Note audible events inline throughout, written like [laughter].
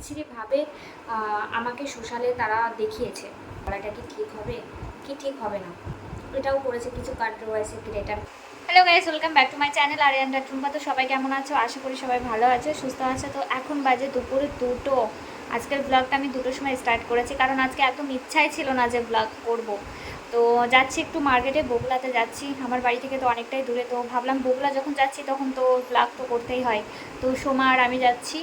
বিচ্ছিরিভাবে আমাকে সোশ্যালে তারা দেখিয়েছে। বলাটা কি ঠিক হবে, কি ঠিক হবে না? এটাও করেছে কিছু controversy creator hello guys welcome back to my channel আরিয়ানটা Tumpa তো সবাই কেমন আছো? আশা করি সবাই ভালো আছে, সুস্থ আছে। তো এখন বাজে দুপুরে দুটো। আজকের ব্লগটা আমি দুটোর সময় স্টার্ট করেছি, কারণ আজকে একদম ইচ্ছাই ছিল না যে ব্লগ করব। তো যাচ্ছি একটু মার্কেটে বগুলাতে যাচ্ছি। আমার বাড়ি থেকে তো অনেকটাই দূরে, তো ভাবলাম বগুলা যখন যাচ্ছি তখন তো ব্লগ তো করতেই হয়। তো সোমা আর আমি যাচ্ছি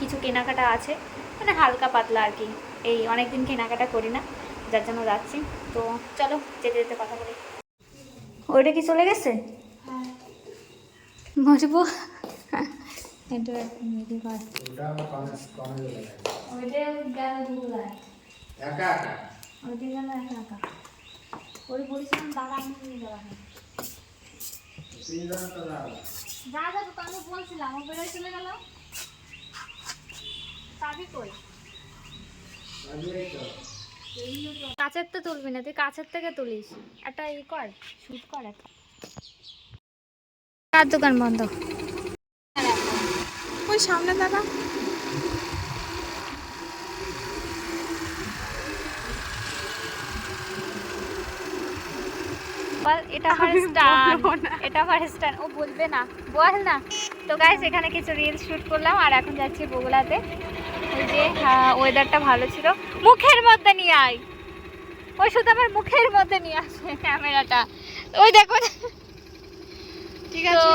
কিছু কেনাকাটা আছে মানে হালকা পাতলা আর কি। এই অনেক দিন কেনাকাটা করি না যার জন্য যাচ্ছি। তো চলো যেতে যেতে কথা বলি। ওইটা কি চলে গেছে? একা একা? ওইটা গেল একা একা। ওই বলেছিলাম দাদা আমি নিয়ে যাওয়া হয় দোকানে বলছিলাম ও বেরোয় চলে গেল চাবি কই? কাছের তো। তুলবি না তুই কাছের থেকে তুলিস। একটা ই কর শুট কর একটা। দোকান বন্ধ? ওই সামনে দাঁড়া। বল এটা আমার আমি স্টান এটা আমার স্টান ও বলবে না বল না। তো গাইস এখানে কিছু রিলস শুট করলাম আর এখন যাচ্ছি বগুলাতে ওই যে ওয়েদারটা ভালো ছিল। মুখের মধ্যে নিয়ে আয়। ওই শুধু আমার মুখের মধ্যে নিয়ে আসে ক্যামেরাটা ওই দেখো। ঠিক আছে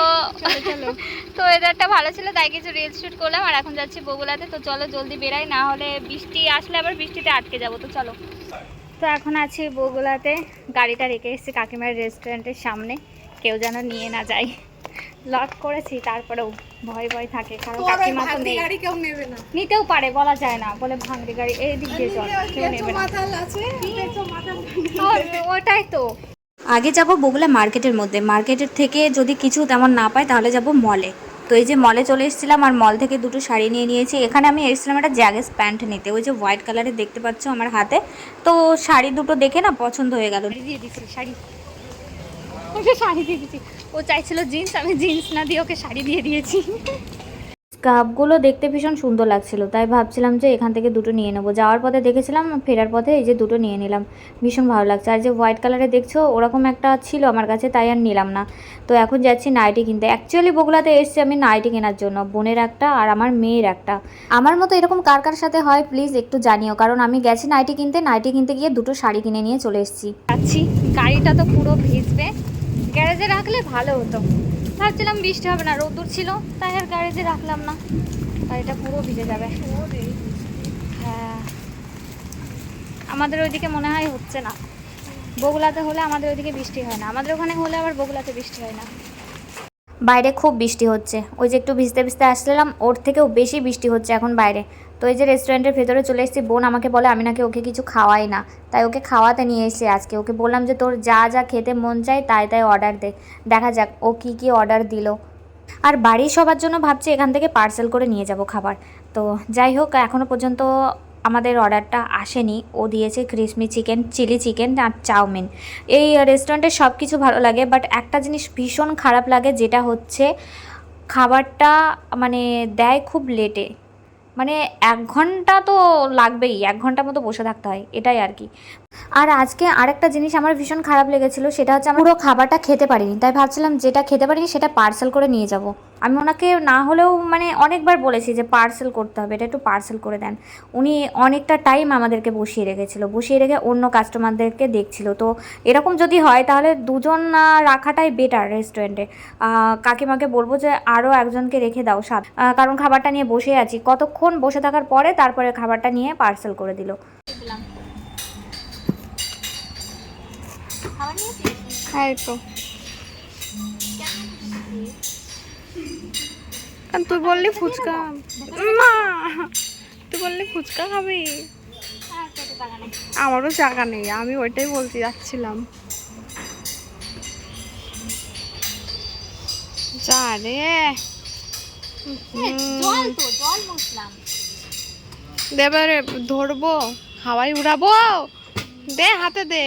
তো ওয়েদারটা [laughs] ভালো ছিল তাই কিছু রিলস শুট করলাম আর এখন যাচ্ছি বগুলাতে তো চলো জলদি বেরাই না হলে বৃষ্টি আসলে আবার বৃষ্টিতে আটকে যাব। তো চলো। তো এখন আছি বগুলাতে গাড়িটা রেখে এসেছি কাকিমার রেস্টুরেন্টের সামনে। কেউ যেন নিয়ে না যায়। লক করেছি তারপরেও ভয় ভয় থাকে। কারণ কাকিমা তো নেই। গাড়ি কেউ নেবে না। নিতেও পারে বলা যায় না। বলে ভাঙড়ি গাড়ি এই দিক দিয়ে চল কেউ নেবে না। ওটাই তো। আগে যাব বগুলা মার্কেটের মধ্যে। মার্কেটের থেকে যদি কিছু তেমন না পাই তাহলে যাব মলে তো এই যে মলে চলে এসেছিলাম আর মল থেকে দুটো শাড়ি নিয়ে নিয়েছি। এখানে আমি এসেছিলাম একটা জ্যাগেস প্যান্ট নিতে। ওই যে হোয়াইট কালারের দেখতে পাচ্ছ আমার হাতে। তো শাড়ি দুটো দেখে না পছন্দ হয়ে গেল। দিয়ে দিচ্ছি, শাড়ি। ওকে শাড়ি ও চাইছিল জিন্স আমি জিন্স না দিয়ে ওকে শাড়ি দিয়ে দিয়েছি। স্কার্ফগুলো দেখতে ভীষণ সুন্দর লাগছিল, তাই ভাবছিলাম যে এখান থেকে দুটো নিয়ে নেব। যাওয়ার পথে দেখেছিলাম, ফেরার পথে এই যে দুটো নিয়ে নিলাম, ভীষণ ভালো লাগছে। আর যে হোয়াইট কালারে দেখছ, ওরকম একটা ছিল আমার কাছে, তাই আর নিলাম না। তো এখন যাচ্ছি নাইটি কিনতে। অ্যাকচুয়ালি বগুলাতে এসেছি আমি নাইটি কেনার জন্য, বোনের একটা আর আমার মেয়ের একটা। আমার মতো এরকম কার কার সাথে হয় প্লিজ একটু জানিও, কারণ আমি গেছি নাইটি কিনতে নাইটি কিনতে গিয়ে দুটো শাড়ি কিনে নিয়ে চলে এসেছি। যাচ্ছি, গাড়িটা তো পুরো ভিজবে। গ্যারেজে রাখলে ভালো হতো। ভাবছিলাম বৃষ্টি হবে না, রোদ্দুর ছিল, তাই আর গ্যারেজে রাখলাম না। গাড়িটা পুরো ভিজে যাবে। হ্যাঁ। আমাদের ওইদিকে মনে হয় হচ্ছে না। বগুলাতে হলে আমাদের ওইদিকে বৃষ্টি হয় না। আমাদের ওখানে হলে আবার বগুলাতে বৃষ্টি হয় না। বাইরে খুব বৃষ্টি হচ্ছে। ওই যে একটু ভিজতে ভিজতে আসলাম, ওর থেকেও বেশি বৃষ্টি হচ্ছে এখন বাইরে। তো এই যে রেস্টুরেন্টের ভেতরে চলে এসেছি, বোন আমাকে বলে, আমি নাকি ওকে কিছু খাওয়াই না। তাই ওকে খাওয়াতে নিয়ে এসেছি আজকে। ওকে বললাম যে, তোর যা যা খেতে মন চায়, তাই তাই অর্ডার দে। দেখা যাক ও কি কি অর্ডার দিল। আর বাড়ির সবার জন্য ভাবছি এখান থেকে পার্সেল করে নিয়ে যাব খাবার। তো যাই হোক এখনও পর্যন্ত আমাদের অর্ডারটা আসেনি। ও দিয়েছে ক্রিসমি চিকেন চিলি চিকেন আর চাউমিন। এই রেস্টুরেন্টে সব কিছু ভালো লাগে বাট একটা জিনিস ভীষণ খারাপ লাগে, যেটা হচ্ছে খাবারটা মানে দেয় খুব লেটে মানে এক ঘণ্টা তো লাগবেই, এক ঘণ্টা মতো বসে থাকতে হয়, এটাই আর কি। আর আজকে আরেকটা জিনিস আমার ভীষণ খারাপ লেগেছিল, সেটা হচ্ছে আমি পুরো খাবারটা খেতে পারিনি, তাই ভাবছিলাম যেটা খেতে পারিনি সেটা পার্সেল করে নিয়ে যাব। আমি ওনাকে না হলেও মানে অনেকবার বলেছি যে পার্সেল করতে হবে এটা একটু পার্সেল করে দেন। উনি অনেকটা টাইম আমাদেরকে বসিয়ে রেখেছিল বসিয়ে রেখে অন্য কাস্টমারদেরকে দেখছিল। তো এরকম যদি হয় তাহলে দুজন রাখাটাই বেটার রেস্টুরেন্টে কাকিমাকে বলব যে আরও একজনকে রেখে দাও সাত কারণ খাবারটা নিয়ে বসে আছি। কতক্ষণ বসে থাকার পরে তারপরে খাবারটা নিয়ে পার্সেল করে দিল। দিলাম হ্যাঁ তো তুই বললি ফুচকা। মা তুই বললি ফুচকা খাবি? আমারও জায়গা নেই আমি ওইটাই বলতে যাচ্ছিলাম। যা রে। জল তো জল মুছলাম দেবে রে ধরবো হাওয়াই উড়াবো। দে হাতে দে।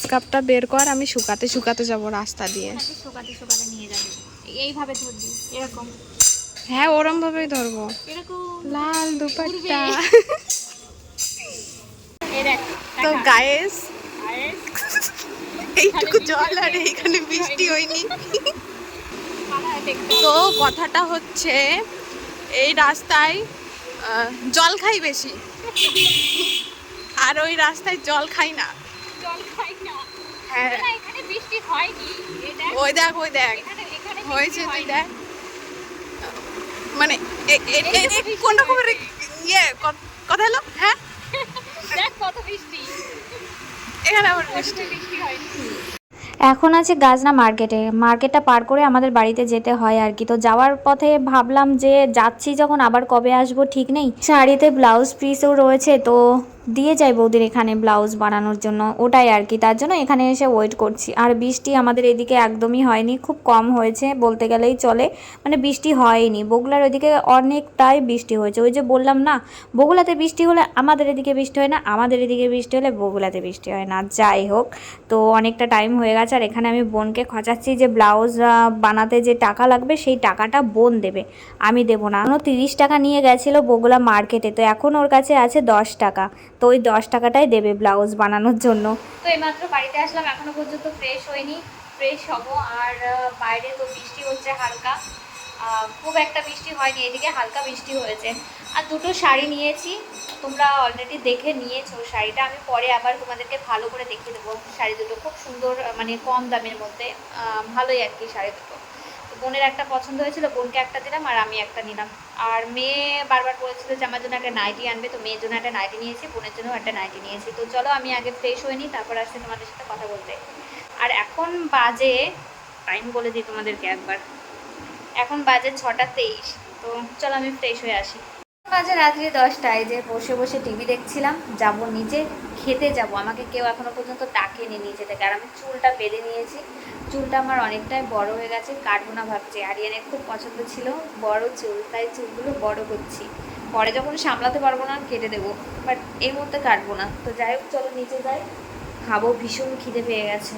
স্কার্ফটা বের কর আমি শুকাতে শুকাতে যাব রাস্তা দিয়ে। শোকাতে শোকাতে নিয়ে যাবে। এইভাবে ধরবি এরকম। হ্যাঁ ওরম ভাবেই ধরবো। এরকম। লাল দুপাট্টা। তো গায়েস এইটুকু জল আর এইখানে বৃষ্টি হয়নি। তো কথাটা হচ্ছে এই রাস্তায় জল খাই বেশি। আর ওই রাস্তায় জল খাই না। জল খাই না। হ্যাঁ। এখানে বৃষ্টি হয়নি। ওই দেখ ওই দেখ। হয়েছে তুই দেখ। মানে কোন রকমের ইয়ে কথা হলো? হ্যাঁ? দেখ কত বৃষ্টি এখানে আবার বৃষ্টি বৃষ্টি হয়নি এখন আছে গাজনা মার্কেটে। মার্কেটটা পার করে আমাদের বাড়িতে যেতে হয় আর কি। তো যাওয়ার পথে ভাবলাম যে যাচ্ছি যখন আবার কবে আসব ঠিক নেই। শাড়িতে ব্লাউজ পিসও রয়েছে তো দিয়ে যাই বৌদির এখানে ব্লাউজ বানানোর জন্য। ওটাই আর কি, তার জন্য এখানে এসে ওয়েট করছি। আর বৃষ্টি আমাদের এদিকে একদমই হয়নি, খুব কম হয়েছে, বলতে গেলেই চলে। মানে বৃষ্টি হয়নি, বগুলার ওইদিকে অনেকটাই বৃষ্টি হয়েছে। ওই যে বললাম না, বগুলাতে বৃষ্টি হলে আমাদের এদিকে বৃষ্টি হয় না, আমাদের এদিকে বৃষ্টি হলে বগুলাতে বৃষ্টি হয় না। যাই হোক, তো অনেকটা টাইম হয়ে গেছে। আর এখানে আমি বোনকে খচাচ্ছি যে ব্লাউজ বানাতে যে টাকা লাগবে, সেই টাকাটা বোন দেবে। আমি দেবো না। তিরিশ টাকা নিয়ে গেছিল বগুলা মার্কেটে, তো এখন ওর কাছে আছে দশ টাকা। তো ওই দশ টাকাটাই দেবে ব্লাউজ বানানোর জন্য। তো এইমাত্র বাড়িতে আসলাম, এখনও পর্যন্ত ফ্রেশ হয়নি। ফ্রেশ হব আর বাইরে তো বৃষ্টি হচ্ছে হালকা। খুব একটা বৃষ্টি হয়নি, এদিকে হালকা বৃষ্টি হয়েছে। আর দুটো শাড়ি নিয়েছি, তোমরা অলরেডি দেখে নিয়েছো শাড়িটা। আমি পরে আবার তোমাদেরকে ভালো করে দেখিয়ে দেবো শাড়ি দুটো। খুব সুন্দর মানে কম দামের মধ্যে ভালোই আর কি শাড়ি দুটো। বোনের একটা পছন্দ হয়েছিল, বোনকে একটা দিলাম আর আমি একটা নিলাম। আর মেয়ে বারবার বলেছিল যে, আমার জন্য একটা নাইটি আনবে। তো মেয়ের জন্য একটা নাইটি নিয়েছি, বোনের জন্য একটা নাইটি নিয়েছি। তো চলো আমি আগে ফ্রেশ হয়ে নিই, তারপর আসছি তোমাদের সাথে কথা বলতে। আর এখন বাজে টাইম বলে দিই তোমাদেরকে একবার। এখন বাজে ছটা তেইশ, তো চলো আমি ফ্রেশ হয়ে আসি। বাজে রাত্রি দশটায় যে বসে বসে টিভি দেখছিলাম, যাব নিচে খেতে যাব। আমাকে কেউ এখনও পর্যন্ত ডাকেনি নিচে থেকে, আর আমি চুলটা বেঁধে নিয়েছি। চুলটা আমার অনেকটাই বড় হয়ে গেছে, কাটবো না ভাবছি। আরিয়ানের খুব পছন্দ ছিল বড় চুল, তাই চুলগুলো বড় করছি। পরে যখন সামলাতে পারব না, কেটে দেবো বাট এই মুহূর্তে কাটবো না। তো যাই হোক, চলো নিচে যাই। খাব, ভীষণ খিদে পেয়ে গেছে।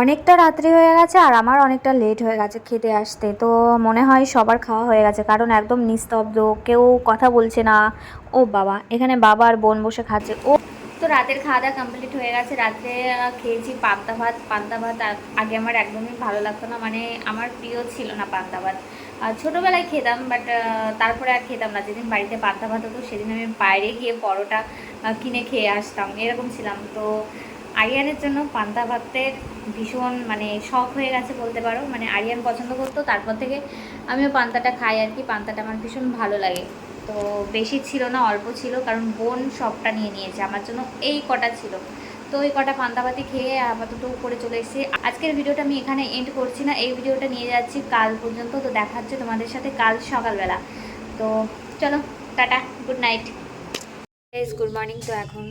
অনেকটা রাত্রি হয়ে গেছে আর আমার অনেকটা লেট হয়ে গেছে খেতে আসতে। তো মনে হয় সবার খাওয়া হয়ে গেছে, কারণ একদম নিস্তব্ধ, কেউ কথা বলছে না। ও বাবা, এখানে বাবা আর বোন বসে খাচ্ছে। ও রাতের খাওয়া দাওয়া কমপ্লিট হয়ে গেছে। রাতে খেয়েছি পান্তা ভাত। পান্তা ভাত আগে আমার একদমই ভালো লাগতো না। মানে আমার প্রিয় ছিল না পান্তা ভাত। ছোটোবেলায় খেতাম বাট তারপরে আর খেতাম না। যেদিন বাড়িতে পান্তা ভাত হতো, সেদিন আমি বাইরে গিয়ে পরোটা কিনে খেয়ে আসতাম। এরকম ছিলাম। তো আরিয়ানের জন্য পান্তা ভাতের ভীষণ মানে শখ হয়ে গেছে বলতে পারো। মানে আরিয়ান পছন্দ করতো, তারপর থেকে আমিও পান্তাটা খাই আর কি। পান্তাটা আমার ভীষণ ভালো লাগে। তো বেশি ছিল না, অল্প ছিল, কারণ বোন সবটা নিয়ে নিয়েছে, আমার জন্য এই কটা ছিল। তো এই কটা পান্তা ভাতি খেয়ে আপাতত উপরে চলে এসেছি। আজকের ভিডিওটা আমি এখানে এন্ড করছি না, এই ভিডিওটা নিয়ে যাচ্ছি কাল পর্যন্ত, তো দেখা হচ্ছে তোমাদের সাথে কাল সকালবেলা। তো চলো, tata good night good morning তো এখন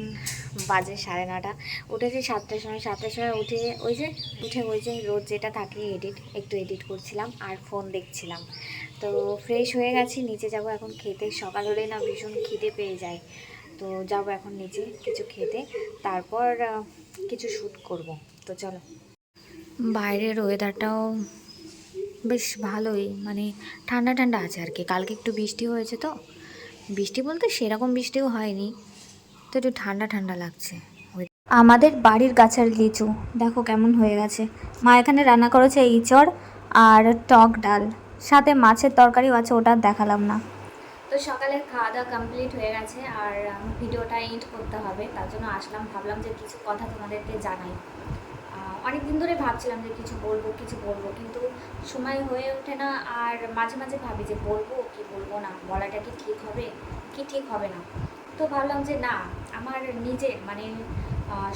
বাজে সাড়ে নটা। উঠেছি সাতটার সময় সাতটার সময় উঠে, ওই যে, উঠে ওই যে রোজ যেটা থাকে এডিট একটু এডিট করছিলাম আর ফোন দেখছিলাম। তো ফ্রেশ হয়ে গেছি, নিচে যাব এখন খেতে। সকাল হলেই না ভীষণ খিদে পেয়ে যায়। তো যাব এখন নিচে কিছু খেতে। তারপর কিছু শ্যুট করব। তো চলো। বাইরের ওয়েদারটাও বেশ ভালোই। মানে ঠান্ডা ঠান্ডা আছে আর কি। কালকে একটু বৃষ্টি হয়েছে তো। বৃষ্টি বলতে সেরকম বৃষ্টিও হয়নি। তো একটু ঠান্ডা ঠান্ডা লাগছে। আমাদের বাড়ির গাছের লিচু, দেখো কেমন হয়ে গেছে। মা এখানে রান্না করেছে ইঁচড় আর টক ডাল। সাথে মাছের তরকারিও আছে, ওটা দেখালাম না। তো সকালের খাওয়া দাওয়া কমপ্লিট হয়ে গেছে আর ভিডিওটা এন্ড করতে হবে। তার জন্য আসলাম, ভাবলাম যে কিছু কথা তোমাদেরকে জানাই। অনেক দিন ধরে ভাবছিলাম যে কিছু বলব কিছু বলব, কিন্তু সময় হয়ে ওঠে না। আর মাঝে মাঝে ভাবি যে বলব কি বলব না? বলাটা কি ঠিক হবে? কি ঠিক হবে না? তো ভাবলাম যে না আমার নিজের মানে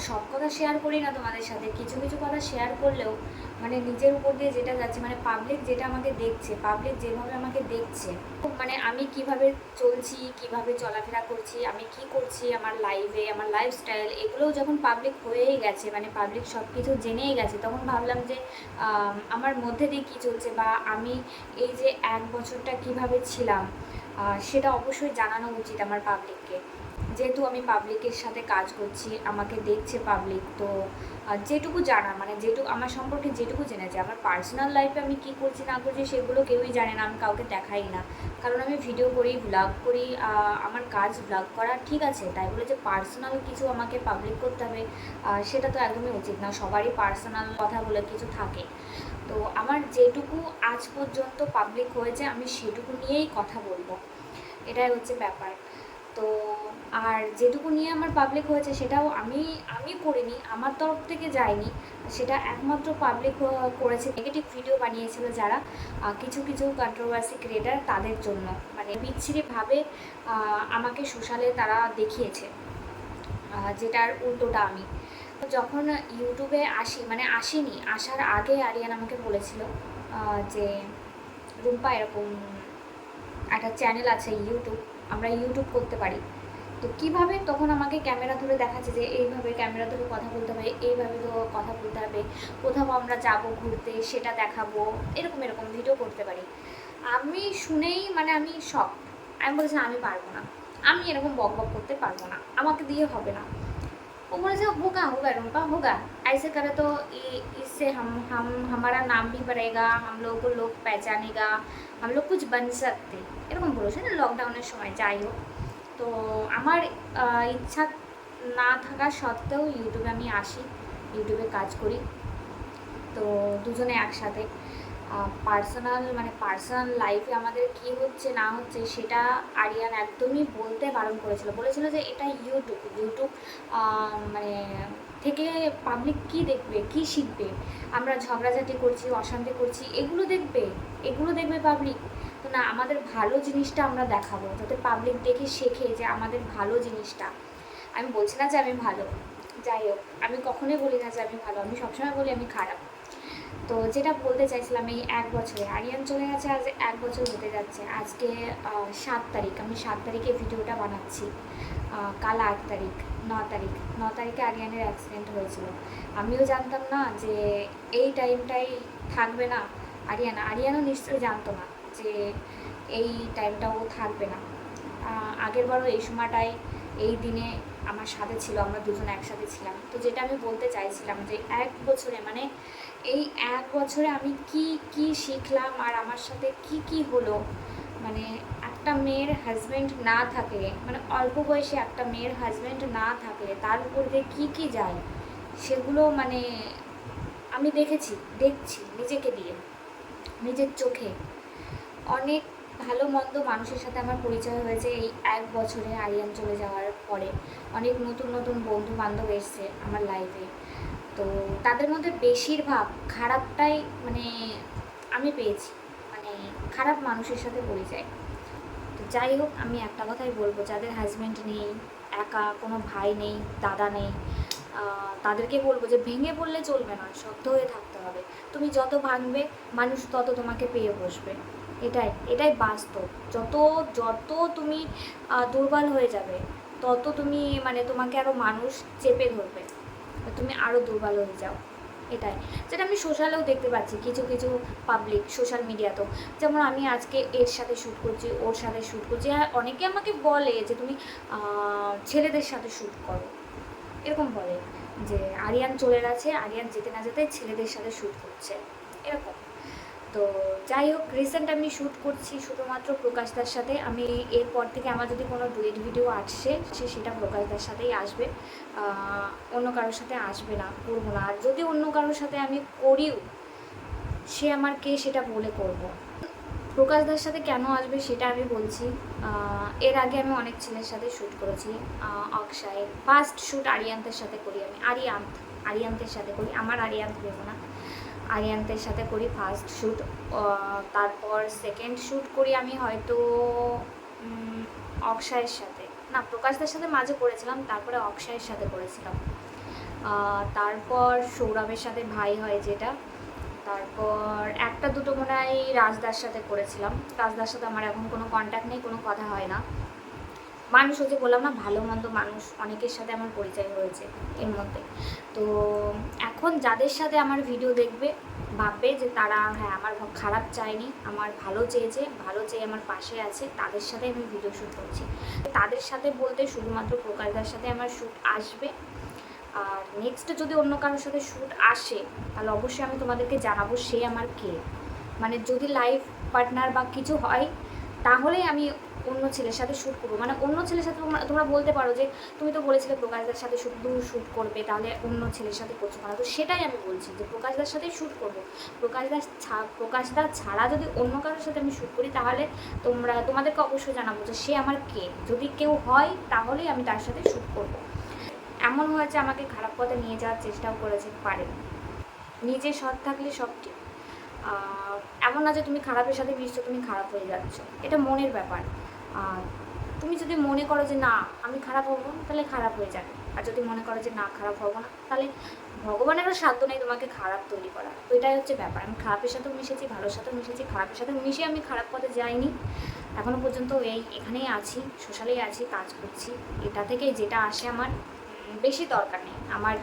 সব কথা শেয়ার করি না তোমাদের সাথে। কিছু কিছু কথা শেয়ার করলেও মানে নিজের উপর দিয়ে যেটা যাচ্ছে মানে পাবলিক যেটা আমাকে দেখছে পাবলিক যেভাবে আমাকে দেখছে মানে আমি কীভাবে চলছি, কীভাবে চলাফেরা করছি, আমি কি করছি আমার লাইফে আমার লাইফস্টাইল এগুলোও যখন পাবলিক হয়েই গেছে মানে পাবলিক সব কিছু জেনেই গেছে, তখন ভাবলাম যে আমার মধ্যে দিয়ে কী চলছে বা আমি এই যে এক বছরটা কীভাবে ছিলাম সেটা অবশ্যই জানানো উচিত আমার পাবলিককে যেহেতু আমি পাবলিকের সাথে কাজ করছি, আমাকে দেখছে পাবলিক তো যেটুকু জানা মানে যেটুকু আমার সম্পর্কে যেটুকু জেনেছে আমার পার্সোনাল লাইফে আমি কী করছি না করছি সেগুলো কেউই জানে না, আমি কাউকে দেখাই না। কারণ আমি ভিডিও করি ব্লগ করি আমার কাজ ব্লগ করা ঠিক আছে, তাই বলে যে পার্সোনাল কিছু আমাকে পাবলিক করতে হবে সেটা তো একদমই উচিত না, সবারই পার্সোনাল কথা বলে কিছু থাকে। তো আমার যেটুকু আজ পর্যন্ত পাবলিক হয়েছে, আমি সেটুকু নিয়েই কথা বলব। এটাই হচ্ছে ব্যাপার। তো আর যেটুকু নিয়ে আমার পাবলিক হয়েছে সেটাও আমি আমি করিনি, আমার তরফ থেকে যায়নি। সেটা একমাত্র পাবলিক করেছে নেগেটিভ ভিডিও বানিয়েছিল যারা কিছু কিছু কন্ট্রোভার্সি ক্রিয়েটার তাদের জন্য। মানে বিচ্ছিরিভাবে আমাকে সোশ্যালে তারা দেখিয়েছে। যেটার উল্টোটা আমি। যখন ইউটিউবে আসি মানে আসিনি, আসার আগে আরিয়ান আমাকে বলেছিল যে রুম্পা এরকম একটা চ্যানেল আছে ইউটিউব, আমরা ইউটিউব করতে পারি। তো কিভাবে তখন আমাকে ক্যামেরা ধরে দেখাচ্ছে যে এইভাবে ক্যামেরা ধরে কথা বলতে হবে এইভাবে তো কথা বলতে হবে কোথাও আমরা যাব ঘুরতে সেটা দেখাবো এরকম এরকম ভিডিও করতে পারি আমি শুনেই মানে আমি শখ আমি বলছি আমি পারবো না আমি এরকম বক বক করতে পারবো না আমাকে দিয়ে হবে না वो बोले से होगा होगा रुम्पा होगा ऐसे करे तो इ- इससे हम हम हमारा नाम भी बढ़ेगा हम लोगों को लोग पहचानेगा हम लोग कुछ बन सकते এরকম বলেছে না লকডাউনের সময় যাই হোক তো আমার ইচ্ছা না থাকা সত্ত্বেও ইউটিউবে আমি আসি, ইউটিউবে কাজ করি। তো দুজনে একসাথে। পার্সোনাল মানে পার্সোনাল লাইফে আমাদের কি হচ্ছে, না হচ্ছে, সেটা আরিয়ান একদমই বলতে বারণ করেছিল। বলেছিল যে এটা ইউটিউব ইউটিউব মানে থেকে পাবলিক কি দেখবে, কি শিখবে? আমরা ঝগড়াঝাটি করছি, অশান্তি করছি, এগুলো দেখবে এগুলো দেখবে পাবলিক না, আমাদের ভালো জিনিসটা আমরা দেখাবো। যাতে পাবলিক দেখে শেখে যে আমাদের ভালো জিনিসটা। আমি বলছি না যে আমি ভালো। যাই হোক, আমি কখনোই বলি না যে আমি ভালো। আমি সবসময় বলি আমি খারাপ। তো যেটা বলতে চাইছিলাম এই এক বছরে, আরিয়ান চলে গেছে, আজ এক বছর হতে যাচ্ছে। আজকে সাত তারিখ। আমি সাত তারিখে ভিডিওটা বানাচ্ছি। কাল আট তারিখ, ন তারিখ। ন তারিখে আরিয়ানের অ্যাক্সিডেন্ট হয়েছিল। আমিও জানতাম না যে এই টাইমটাই থাকবে না। আরিয়ান, আরিয়ানও নিশ্চয়ই জানতো না। যে এই টাইমটাও থাকবে না। আহ, আগেরবারও এই সময়টায় এই দিনে আমার সাথে ছিল আমরা দুজন একসাথে ছিলাম। তো যেটা আমি বলতে চাইছিলাম যে এক বছরে মানে এই এক বছরে আমি কি কি শিখলাম আর আমার সাথে কি কি হলো? মানে একটা মেয়ের হাজব্যান্ড না থাকলে মানে অল্প বয়সে একটা মেয়ের হাজব্যান্ড না থাকলে তার উপর দিয়ে কী কী যায়? সেগুলো মানে আমি দেখেছি দেখছি নিজেকে দিয়ে নিজের চোখে। অনেক ভালো মন্দ মানুষের সাথে আমার পরিচয় হয়েছে এই এক বছরে আরিয়ান চলে যাওয়ার পরে। অনেক নতুন নতুন বন্ধু বান্ধব এসছে আমার লাইফে তো তাদের মধ্যে বেশিরভাগ খারাপটাই মানে আমি পেয়েছি। মানে খারাপ মানুষের সাথে পরিচয়। তো যাই হোক, আমি একটা কথাই বলব, যাদের হাজব্যান্ড নেই, একা, কোনো ভাই নেই, দাদা নেই তাদেরকে বলব যে ভেঙে পড়লে চলবে না, শক্ত হয়ে থাকতে হবে। তুমি যত ভাঙবে, মানুষ তত তোমাকে পেয়ে বসবে। এটাই এটাই বাস্তব। যত যত তুমি দুর্বল হয়ে যাবে, তত তুমি মানে তোমাকে আরও মানুষ চেপে ধরবে। তুমি আরও দুর্বল হয়ে যাও। এটাই। যেটা আমি সোশ্যালেও দেখতে পাচ্ছি, কিছু কিছু পাবলিক সোশ্যাল মিডিয়াতেও যেমন আমি আজকে এর সাথে শ্যুট করছি, ওর সাথে শ্যুট করছি। আর অনেকে আমাকে বলে যে, তুমি ছেলেদের সাথে শ্যুট করো। এরকম বলে যে, আরিয়ান চলে গেছে, আরিয়ান যেতে না যেতে ছেলেদের সাথে শ্যুট করছে। এরকম। তো যাই হোক রিসেন্ট আমি শ্যুট করছি শুধুমাত্র প্রকাশদার সাথে। আমি এরপর থেকে আমার যদি কোনো ডুয়েট ভিডিও আসে সে সেটা প্রকাশদার সাথেই আসবে। অন্য কারোর সাথে আসবে না করব না। আর যদি অন্য কারোর সাথে আমি করিও সে আমার কে সেটা বলে করব। প্রকাশদার সাথে কেন আসবে সেটা আমি বলছি। এর আগে আমি অনেক ছেলের সাথে শ্যুট করেছি। আহ, ফার্স্ট শ্যুট আরিয়ান্তের সাথে করি আমি। আরিয়ান্ত আরিয়ান্তের সাথে করি। আমার আরিয়ান্ত দেবো না। আরিয়ান্তের সাথে করি ফার্স্ট শ্যুট তারপর সেকেন্ড শ্যুট করি আমি হয়তো অক্ষয়ের সাথে। না, প্রকাশদার সাথে মাঝে করেছিলাম, তারপরে অক্ষয়ের সাথে করেছিলাম। তারপর সৌরভের সাথে ভাই হয় যেটা, তারপর একটা দুটো মনে হয় রাজদার সাথে করেছিলাম। রাজদার সাথে আমার এখন কোনো কন্ট্যাক্ট নেই, কোনো কথা হয় না। মানুষ হচ্ছে বললাম না, ভালো মন্দ মানুষ অনেকের সাথে আমার পরিচয় হয়েছে এর মধ্যে। তো এখন যাদের সাথে আমার ভিডিও দেখবে, ভাববে যে তারা হ্যাঁ আমার খারাপ চায়নি, আমার ভালো চেয়েছে, ভালো চেয়ে আমার পাশে আছে, তাদের সাথে আমি ভিডিও শ্যুট করছি। তাদের সাথে বলতে শুধুমাত্র প্রকাশদার সাথে আমার শ্যুট আসবে। আর নেক্সট যদি অন্য কারোর সাথে শ্যুট আসে, তাহলে অবশ্যই আমি তোমাদেরকে জানাব সে আমার কে। মানে যদি লাইফ পার্টনার বা কিছু হয়, তাহলেই আমি অন্য ছেলের সাথে শ্যুট করব। মানে অন্য ছেলের সাথে তোমরা বলতে পারো যে, তুমি তো বলেছিলে প্রকাশদার সাথে শুধু শ্যুট করবে, তাহলে অন্য ছেলের সাথে করছ না তো সেটাই আমি বলছি যে, প্রকাশদার সাথেই শ্যুট করব। প্রকাশদার ছা- প্রকাশদা ছাড়া যদি অন্য কারোর সাথে আমি শ্যুট করি, তাহলে তোমরা তোমাদেরকে অবশ্যই জানাব যে, সে আমার কে? যদি কেউ হয়, তাহলেই আমি তার সাথে শ্যুট করব। এমন হয়েছে, আমাকে খারাপ পথে নিয়ে যাওয়ার চেষ্টাও করেছে পারে নিজে সৎ থাকলে সব ঠিক। এমন না যে, তুমি খারাপের সাথে মিশছো, তুমি খারাপ হয়ে যাচ্ছ। এটা মনের ব্যাপার। আর তুমি যদি মনে করো যে না আমি খারাপ হব না, তাহলে খারাপ হয়ে যাবে। আর যদি মনে করো যে না খারাপ হব না তাহলে ভগবানেরও সাধ্য নেই তোমাকে খারাপ তৈরি করা তো এটাই হচ্ছে ব্যাপার। আমি খারাপের সাথেও মিশেছি ভালোর সাথেও মিশেছি খারাপের সাথে মিশে আমি খারাপ পথে যাইনি। এখনও পর্যন্ত এই এখানেই আছি সোশ্যালেই আছি কাজ করছি। এটা থেকে যেটা আসে আমার বেশি দরকার নেই। আমার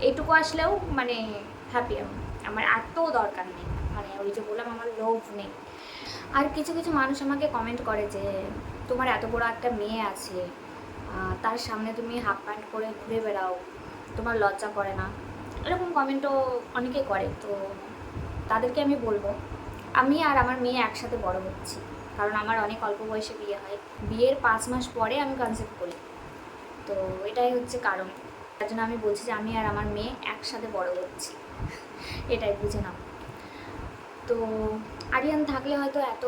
এইটুকু আসলেও মানে হ্যাপি আমি। আমার এতও দরকার নেই। মানে ওই যে বললাম আমার লোভ নেই। আর কিছু কিছু মানুষ আমাকে কমেন্ট করে যে, তোমার এত বড় একটা মেয়ে আছে তার সামনে তুমি হাফ প্যান্ট পরে ঘুরে বেড়াও, তোমার লজ্জা করে না। এরকম কমেন্টও অনেকে করে। তো তাদেরকে আমি বলব, আমি আর আমার মেয়ে একসাথে বড় হচ্ছি, কারণ আমার অনেক অল্প বয়সে বিয়ে হয়। বিয়ের পাঁচ মাস পরে আমি কনসেপ্ট করি। তো এটাই হচ্ছে কারণ। তার জন্য আমি বলছি যে, আমি আর আমার মেয়ে একসাথে বড় হচ্ছি। এটাই বুঝে নাও। তো আরিয়ান থাকলে হয়তো এত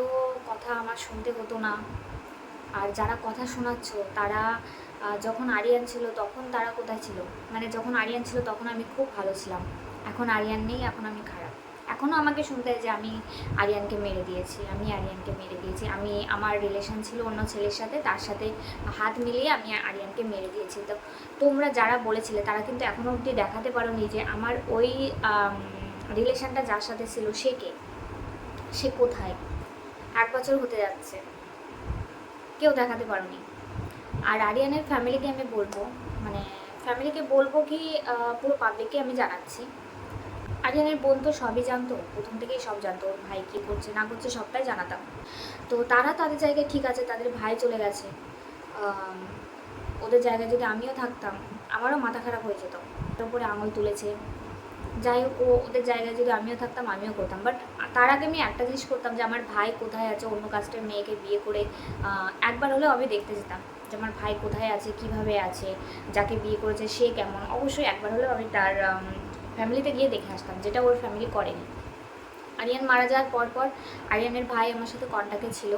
কথা আমার শুনতে হতো না। আর যারা কথা শোনাচ্ছ, তারা যখন আরিয়ান ছিল তখন তারা কোথায় ছিল? মানে যখন আরিয়ান ছিল তখন আমি খুব ভালো ছিলাম। এখন আরিয়ান নেই, এখন আমি খারাপ। এখনও আমাকে শুনতে হয় যে আমি আরিয়ানকে মেরে দিয়েছি, আমি আরিয়ানকে মেরে দিয়েছি, আমি, আমার রিলেশন ছিল অন্য ছেলের সাথে, তার সাথে হাত মিলিয়ে আমি আরিয়ানকে মেরে দিয়েছি। তো তোমরা যারা বলেছিলে, তারা কিন্তু এখনও অবধি দেখাতে পারোনি যে আমার ওই রিলেশনটা যার সাথে ছিল, সে কে? সে কোথায়? এক বছর হতে যাচ্ছে। কেউ দেখাতে পারোনি। আর আরিয়ানের ফ্যামিলিকে আমি বলব মানে ফ্যামিলিকে বলব কি পুরো পাবলিককে আমি জানাচ্ছি। আরিয়ানের বোন তো সবই জানতো, প্রথম থেকেই সব জানতো ওর ভাই কী করছে, না করছে সবটাই জানাতাম। তো তারা তাদের জায়গায় ঠিক আছে, তাদের ভাই চলে গেছে। ওদের জায়গায় যদি আমিও থাকতাম, আমারও মাথা খারাপ হয়ে যেত। তার উপরে আঙুল তুলেছে যাই হোক, ও ওদের জায়গায় যদি আমিও থাকতাম, আমিও করতাম। বাট তার আগে আমি একটা জিনিস করতাম যে, আমার ভাই কোথায় আছে? অন্য কাস্টের মেয়েকে বিয়ে করে একবার হলেও আমি দেখতে যেতাম যে, আমার ভাই কোথায় আছে, কীভাবে আছে, যাকে বিয়ে করেছে, সে কেমন। অবশ্যই একবার হলেও আমি তার ফ্যামিলিতে গিয়ে দেখে আসতাম যেটা ওর ফ্যামিলি করেনি। আরিয়ান মারা যাওয়ার পর পর আরিয়ানের ভাই আমার সাথে কন্ট্যাক্টে ছিল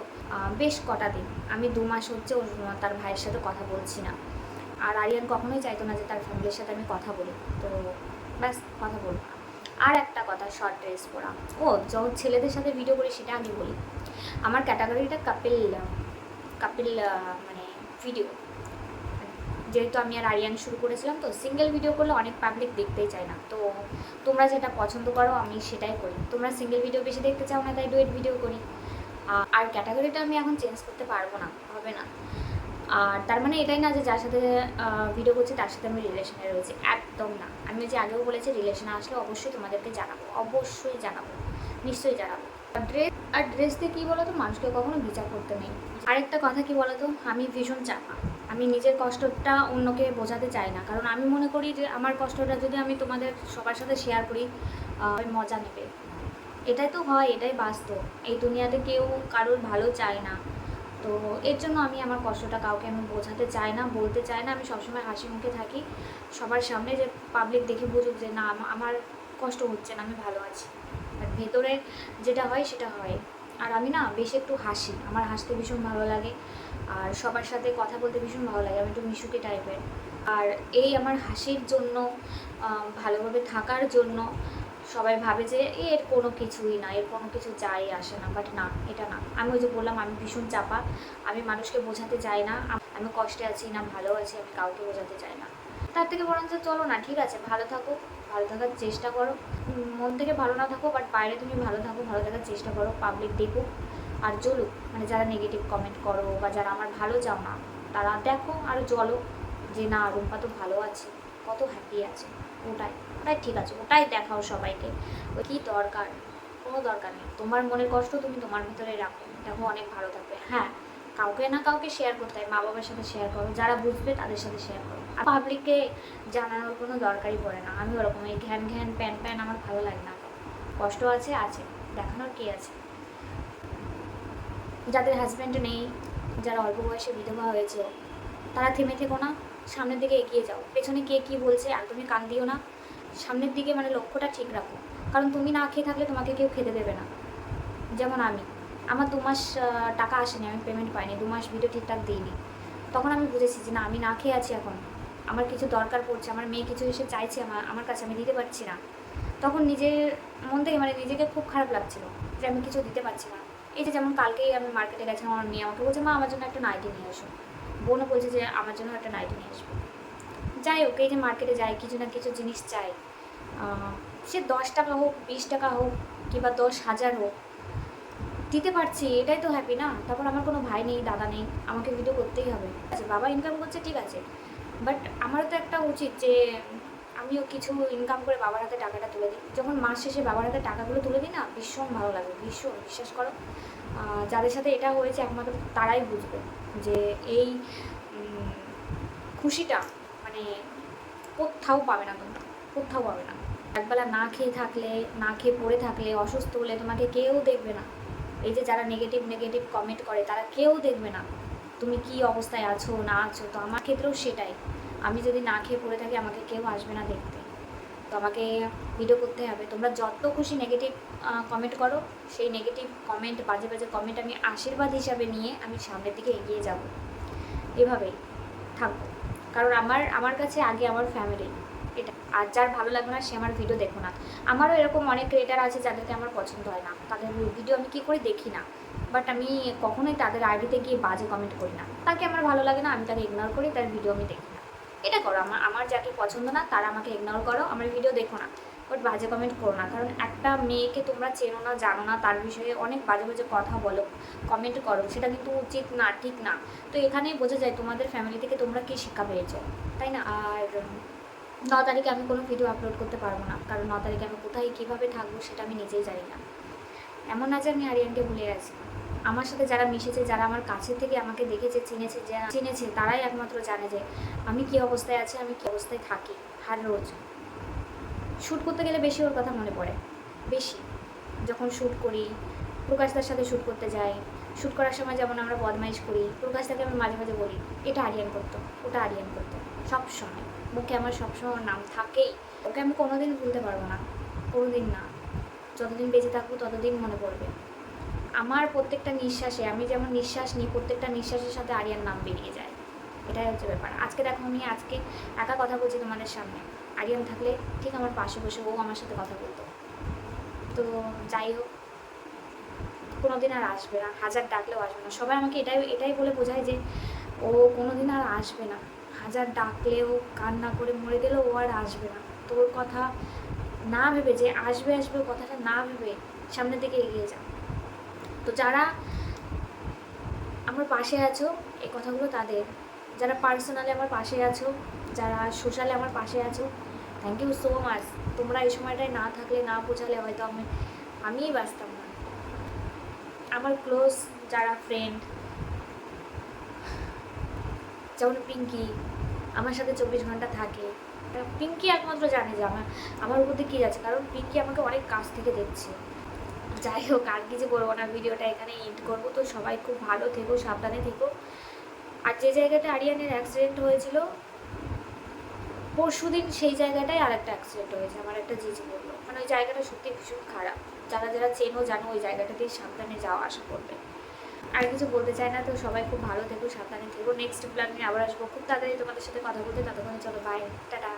বেশ কটা দিন। আমি দু মাস হচ্ছে ওর, তার ভাইয়ের সাথে কথা বলছি না। আর আরিয়ান কখনোই চাইতো না যে, তার ফ্যামিলির সাথে আমি কথা বলি। তো ব্যাস, কথা বলব। আর একটা কথা শর্ট ড্রেস পরা। ও, যখন ছেলেদের সাথে ভিডিও করি, সেটা আমি বলি। আমার ক্যাটাগরিটা কাপিল কাপিল মানে ভিডিও যেহেতু আমি আর আরিয়ান শুরু করেছিলাম, তো সিঙ্গেল ভিডিও করলে অনেক পাবলিক দেখতেই চায় না। তো তোমরা যেটা পছন্দ করো, আমি সেটাই করি। তোমরা সিঙ্গেল ভিডিও বেশি দেখতে চাও না, তাই ডুয়েট ভিডিও করি। আর ক্যাটাগরিটা আমি এখন চেঞ্জ করতে পারব না, হবে না। আর তার মানে এটাই না যে, যার সাথে ভিডিও করছি, তার সাথে আমি রিলেশনে রয়েছি। একদম না। আমি যে আগেও বলেছি রিলেশনে আসলে অবশ্যই তোমাদেরকে জানাব, অবশ্যই জানাব, নিশ্চয়ই জানাব। ড্রেস আর ড্রেস দিয়ে কী বলো তো মানুষকে কখনো বিচার করতে নেই। আরেকটা কথা কি বলো তো আমি ভীষণ চাপা। আমি নিজের কষ্টটা অন্যকে বোঝাতে চাই না। কারণ আমি মনে করি যে, আমার কষ্টটা যদি আমি তোমাদের সবার সাথে শেয়ার করি মজা নেবে। এটাই তো হয়, এটাই বাস্তব। এই দুনিয়াতে কেউ কারোর ভালো চায় না। তো এর জন্য আমি আমার কষ্টটা কাউকে আমি বোঝাতে চাই না, বলতে চাই না। আমি সবসময় হাসি মুখে থাকি। সবার সামনে যে পাবলিক দেখে বুঝুক যে, না আমার কষ্ট হচ্ছে না, আমি ভালো আছি। আর ভেতরে যেটা হয়, সেটা হয়। আর আমি না, বেশ একটু হাসি। আমার হাসতে ভীষণ ভালো লাগে। আর সবার সাথে কথা বলতে ভীষণ ভালো লাগে। আমি একটু মিশুকি টাইপের আর এই আমার হাসির জন্য ভালোভাবে থাকার জন্য সবাই ভাবে যে এর কোনো কিছুই না, এর কোনো কিছু যাই আসে না বাট না, এটা না। আমি ওই যে বললাম, আমি ভীষণ চাপা। আমি মানুষকে বোঝাতে চাই না। আমি কষ্টে আছি না, ভালো আছি, আমি কাউকে বোঝাতে চাই না। তার থেকে বরঞ্চ চলো না, ঠিক আছে, ভালো থাকো, ভালো থাকার চেষ্টা করো। মন থেকে ভালো না থাকো বাট বাইরে তুমি ভালো থাকো, ভালো থাকার চেষ্টা করো পাবলিক দেখুক আর জ্বলুক মানে যারা নেগেটিভ কমেন্ট করো, বা যারা আমার ভালো চাও না, তারা দেখো আর জ্বলো যে, না, রুম্পা তো ভালো আছে। কত হ্যাপি আছে। ওটাই ওটাই ঠিক আছে, ওটাই দেখাও সবাইকে। কী দরকার? কোনো দরকার নেই। তোমার মনের কষ্ট তুমি তোমার ভিতরে রাখো। দেখো অনেক ভালো থাকবে। হ্যাঁ কাউকে না কাউকে শেয়ার করতে হয়। মা বাবার সাথে শেয়ার করো। যারা বুঝবে তাদের সাথে শেয়ার করো। আর পাবলিককে জানানোর কোনো দরকারই পড়ে না। আমি ওরকম এই ঘ্যান ঘ্যান, প্যান প্যান আমার ভালো লাগে না। কষ্ট আছে আছে। দেখানোর কে আছে? যাদের হাজব্যান্ড নেই, যারা অল্প বয়সে বিধবা হয়েছে, তারা থেমে থেকো না। সামনের দিকে এগিয়ে যাও। পেছনে কে কী বলছে একদমই কান দিও না। সামনের দিকে মানে লক্ষ্যটা ঠিক রাখো। কারণ তুমি না খেয়ে থাকলে তোমাকে কেউ খেতে দেবে না। যেমন আমি। আমার দু মাস টাকা আসেনি, আমি পেমেন্ট পাইনি। দু মাস ভিডিও ঠিকঠাক দিইনি। তখন আমি বুঝেছি যে না, আমি না খেয়ে আছি এখন। আমার কিছু দরকার পড়ছে, আমার মেয়ে কিছু এসে চাইছে আমার আমার কাছে আমি দিতে পারছি না। তখন নিজের মন থেকে মানে নিজেকে খুব খারাপ লাগছিল যে আমি কিছু দিতে পারছি না। এই যে যেমন কালকেই আমি মার্কেটে গেছিলাম, আমার মেয়ে আমাকে বলছে, মা, আমার জন্য একটা নাইটি নিয়ে এসো। বোনও বলছে যে আমার জন্য একটা নাইটি নিয়ে আসবে। যাই হোক, এই যে মার্কেটে যাই, কিছু না কিছু জিনিস চাই। সে দশ টাকা হোক, বিশ টাকা হোক, কিংবা দশ হাজার হোক, দিতে পারছি, এটাই তো হ্যাপি না? তারপর আমার কোনো ভাই নেই, দাদা নেই, আমাকে ভিডিও করতেই হবে। আচ্ছা বাবা ইনকাম করছে, ঠিক আছে। বাট আমারও তো একটা উচিত যে আমিও কিছু ইনকাম করে বাবার হাতে টাকাটা তুলে দিই। যখন মাস শেষে বাবার হাতে টাকাগুলো তুলে দিই না, ভীষণ ভালো লাগে, ভীষণ, বিশ্বাস করো। যাদের সাথে এটা হয়েছে, একমাত্র তারাই বুঝবে। যে এই খুশিটা মানে কোথাও পাবে না তোমরা কোথাও পাবে না। একবেলা না খেয়ে থাকলে, না খেয়ে পড়ে থাকলে, অসুস্থ হলে তোমাকে কেউ দেখবে না। এই যে যারা নেগেটিভ নেগেটিভ কমেন্ট করে, তারা কেউ দেখবে না। তুমি কি অবস্থায় আছো, না আছো, তো আমার ক্ষেত্রেও সেটাই। আমি যদি না খেয়ে পড়ে থাকি, আমাকে কেউ আসবে না দেখতে। আমাকে ভিডিও করতে হবে। তোমরা যত খুশি নেগেটিভ কমেন্ট করো। সেই নেগেটিভ কমেন্ট বাজে বাজে কমেন্ট আমি আশীর্বাদ হিসাবে নিয়ে আমি সামনের দিকে এগিয়ে যাব। এভাবেই থাকব। কারণ আমার আমার কাছে আগে আমার ফ্যামিলি এটা, আর যার ভালো লাগবে না, সে আমার ভিডিও দেখো না। আমারও এরকম অনেক ক্রিয়েটার আছে যাদেরকে আমার পছন্দ হয় না। তাদের ভিডিও আমি কী করে দেখি না? বাট আমি কখনোই তাদের আইডিতে গিয়ে বাজে কমেন্ট করি না। তাকে আমার ভালো লাগে না, আমি তাকে ইগনোর করি, তার ভিডিও আমি দেখি। এটা করো, আমার আমার যাকে পছন্দ না, তারা আমাকে ইগনোর করো, আমার ভিডিও দেখো না। বাট বাজে কমেন্ট করো না, কারণ একটা মেয়েকে তোমরা চেনো না, জানো না, তার বিষয়ে অনেক বাজে বাজে কথা বলো কমেন্ট করো, সেটা কিন্তু উচিত না, ঠিক না। তো এখানেই বোঝা যায় তোমাদের ফ্যামিলি থেকে তোমরা কী শিক্ষা পেয়েছ, তাই না? আর ন তারিখে আমি কোনো ভিডিও আপলোড করতে পারব না, কারণ ন তারিখে আমি কোথায়, কীভাবে থাকব, সেটা আমি নিজেই জানি না। এমন না যে আমি আরিয়ানকে ভুলে গেছি। আমার সাথে যারা মিশেছে, যারা আমার কাছে থেকে আমাকে দেখেছে, চিনেছে চিনেছে, তারাই একমাত্র জানে যে আমি কী অবস্থায় আছি, আমি কী অবস্থায় থাকি হার রোজ। শ্যুট করতে গেলে বেশি ওর কথা মনে পড়ে। বেশি। যখন শ্যুট করি প্রকাশদার সাথে শ্যুট করতে যাই। শ্যুট করার সময় যেমন আমরা বদমাইশ করি প্রকাশদাকে আমি মাঝে মাঝে বলি, এটা আরিয়ান করতো, ওটা আরিয়ান করতো। সব সময়। মুখে আমার সবসময় নাম থাকেই। ওকে আমি কোনোদিন ভুলতে পারব না। কোনোদিন না। যতদিন বেঁচে থাকব, ততদিন মনে পড়বে। আমার প্রত্যেকটা নিঃশ্বাসে, আমি যেমন নিঃশ্বাস নিই, প্রত্যেকটা নিঃশ্বাসের সাথে আরিয়ার নাম বেরিয়ে যায়। এটাই হচ্ছে ব্যাপার। আজকে দেখো, আমি আজকে একা কথা বলছি তোমাদের সামনে। আরিয়ান থাকলে ঠিক আমার পাশে বসে ও আমার সাথে কথা বলতো। তো যাই হোক, কোনোদিন আর আসবে না। হাজার ডাকলেও আসবে না। সবাই আমাকে এটাই এটাই বলে বোঝায় যে ও কোনোদিন আর আসবে না। হাজার ডাকলেও, কান্না করে মরে গেলেও ও আর আসবে না। তোর কথা না ভেবে যে আসবে আসবে কথাটা না ভেবে সামনের দিকে এগিয়ে যা। তো যারা আমার পাশে আছো, এই কথাগুলো তাদের। যারা পার্সোনালি আমার পাশে আছো, যারা সোশ্যালে আমার পাশে আছো থ্যাংক ইউ সো মাচ তোমরা এই সময়টায় না থাকলে, না বোঝালে হয়তো আমি, আমিই বাঁচতাম না। আমার ক্লোজ যারা ফ্রেন্ড যেমন পিঙ্কি, আমার সাথে চব্বিশ ঘণ্টা থাকে। পিঙ্কি একমাত্র জানে যে আমার আমার দিয়ে কী যাচ্ছে, কারণ পিঙ্কি আমাকে অনেক কাছ থেকে দেখছে। যাই হোক আর কিছু বলব না, ভিডিওটা এখানে এন্ড করব। তো সবাই খুব ভালো থেকো, সাবধানে থেকো। আর যে জায়গাটা আরিয়ানের অ্যাক্সিডেন্ট হয়েছিল পরশু দিন সেই জায়গাটায় আর একটা অ্যাক্সিডেন্ট হয়েছে, আমার একটা জিজি বলল। মানে ওই জায়গাটা সত্যি ভীষণ খারাপ। যারা যারা চেনো জানো, ওই জায়গাটাতেই সাবধানে যাওয়া আসা করবে। আর কিছু বলতে চাই না, তো সবাই খুব ভালো থেকো, সাবধানে থেকো। নেক্সট প্ল্যান নিয়ে আবার আসব। খুব তাড়াতাড়ি তোমাদের সাথে কথা বলতে, ততক্ষণে চলো বাই টাটা।